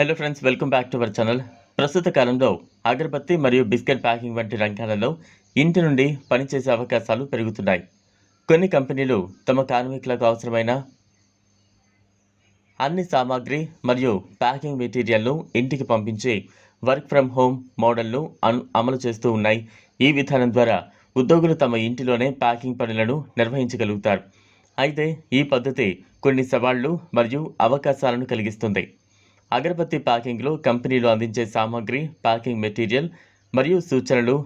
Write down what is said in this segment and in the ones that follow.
Hello friends welcome back to our channel ప్రస్తుత కాలంలో అగరబత్తి మరియు బిస్కెట్ ప్యాకింగ్ వంటి రంగాలలో ఇంటి నుండి పనిచేసే అవకాశాలు పెరుగుతున్నాయి. కొన్ని కంపెనీలు తమ కార్మికులకు అవసరమైన అన్ని సామాగ్రి మరియు ప్యాకింగ్ మెటీరియల్ను ఇంటికి పంపించి వర్క్ ఫ్రమ్ హోమ్ మోడల్ను అమలు చేస్తూ ఉన్నాయి. ఈ విధానం ద్వారా ఉద్యోగులు తమ ఇంటిలోనే ప్యాకింగ్ పనులను నిర్వహించగలుగుతారు. అయితే ఈ పద్ధతి కొన్ని సవాళ్ళు మరియు అవకాశాలను కలిగిస్తుంది. అగరబత్తి ప్యాకింగ్లో కంపెనీలు అందించే సామాగ్రి ప్యాకింగ్ మెటీరియల్ మరియు సూచనలు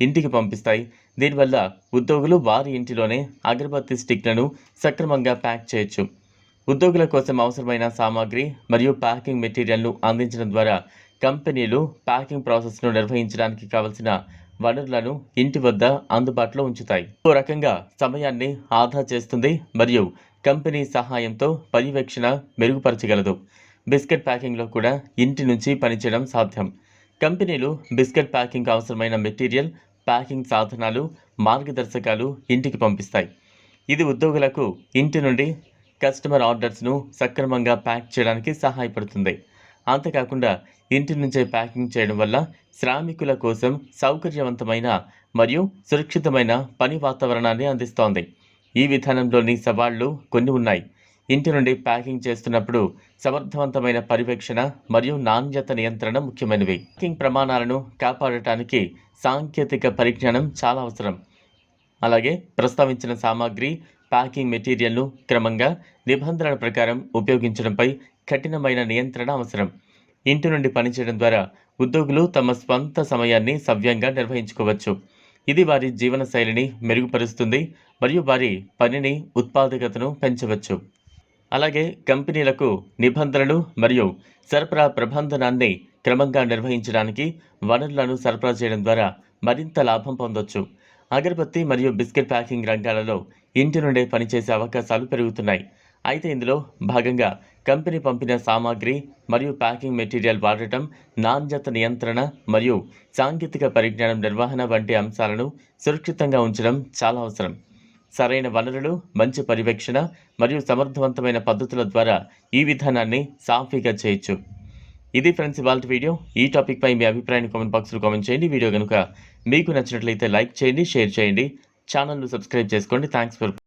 ఇంటికి పంపిస్తాయి. దీనివల్ల ఉద్యోగులు వారి ఇంటిలోనే అగరబత్తి స్టిక్లను సక్రమంగా ప్యాక్ చేయొచ్చు. ఉద్యోగుల కోసం అవసరమైన సామాగ్రి మరియు ప్యాకింగ్ మెటీరియల్ను అందించడం ద్వారా కంపెనీలు ప్యాకింగ్ ప్రాసెస్ను నిర్వహించడానికి కావలసిన వనరులను ఇంటి వద్ద అందుబాటులో ఉంచుతాయి. ఓ రకంగా సమయాన్ని ఆదా చేస్తుంది మరియు కంపెనీ సహాయంతో పర్యవేక్షణ మెరుగుపరచగలదు. బిస్కెట్ ప్యాకింగ్లో కూడా ఇంటి నుంచి పనిచేయడం సాధ్యం. కంపెనీలు బిస్కెట్ ప్యాకింగ్ అవసరమైన మెటీరియల్ ప్యాకింగ్ సాధనాలు మార్గదర్శకాలు ఇంటికి పంపిస్తాయి. ఇది ఉద్యోగులకు ఇంటి నుండి కస్టమర్ ఆర్డర్స్ను సక్రమంగా ప్యాక్ చేయడానికి సహాయపడుతుంది. అంతేకాకుండా ఇంటి నుంచే ప్యాకింగ్ చేయడం వల్ల శ్రామికుల కోసం సౌకర్యవంతమైన మరియు సురక్షితమైన పని వాతావరణాన్ని అందిస్తోంది. ఈ విధానంలోని సవాళ్ళు కొన్ని ఉన్నాయి. ఇంటి నుండి ప్యాకింగ్ చేస్తున్నప్పుడు సమర్థవంతమైన పర్యవేక్షణ మరియు నాణ్యత నియంత్రణ ముఖ్యమైనవి. ప్యాకింగ్ ప్రమాణాలను కాపాడటానికి సాంకేతిక పరిజ్ఞానం చాలా అవసరం. అలాగే ప్రస్తావించిన సామాగ్రి ప్యాకింగ్ మెటీరియల్ను క్రమంగా నిబంధనల ప్రకారం ఉపయోగించడంపై కఠినమైన నియంత్రణ అవసరం. ఇంటి నుండి పనిచేయడం ద్వారా ఉద్యోగులు తమ స్వంత సమయాన్ని సవ్యంగా నిర్వహించుకోవచ్చు. ఇది వారి జీవన శైలిని మెరుగుపరుస్తుంది మరియు వారి పనిని ఉత్పాదకతను పెంచవచ్చు. అలాగే కంపెనీలకు నిబంధనలు మరియు సరఫరా ప్రబంధనాన్ని క్రమంగా నిర్వహించడానికి వనరులను సరఫరా చేయడం ద్వారా మరింత లాభం పొందొచ్చు. అగరబత్తి మరియు బిస్కెట్ ప్యాకింగ్ రంగాలలో ఇంటి నుండే పనిచేసే అవకాశాలు పెరుగుతున్నాయి. అయితే ఇందులో భాగంగా కంపెనీ పంపిన సామాగ్రి మరియు ప్యాకింగ్ మెటీరియల్ వాడటం నాణ్యత నియంత్రణ మరియు సాంకేతిక పరిజ్ఞానం నిర్వహణ వంటి అంశాలను సురక్షితంగా ఉంచడం చాలా అవసరం. సరైన వనరులు మంచి పర్యవేక్షణ మరియు సమర్థవంతమైన పద్ధతుల ద్వారా ఈ విధానాన్ని సాఫీగా చేయొచ్చు. ఇది ఫ్రెండ్స్ ఇవాళ వీడియో. ఈ టాపిక్ పై మీ అభిప్రాయాన్ని కామెంట్ బాక్స్లో కామెంట్ చేయండి. వీడియో కనుక మీకు నచ్చినట్లయితే లైక్ చేయండి షేర్ చేయండి. ఛానల్ను సబ్స్క్రైబ్ చేసుకోండి. Thanks for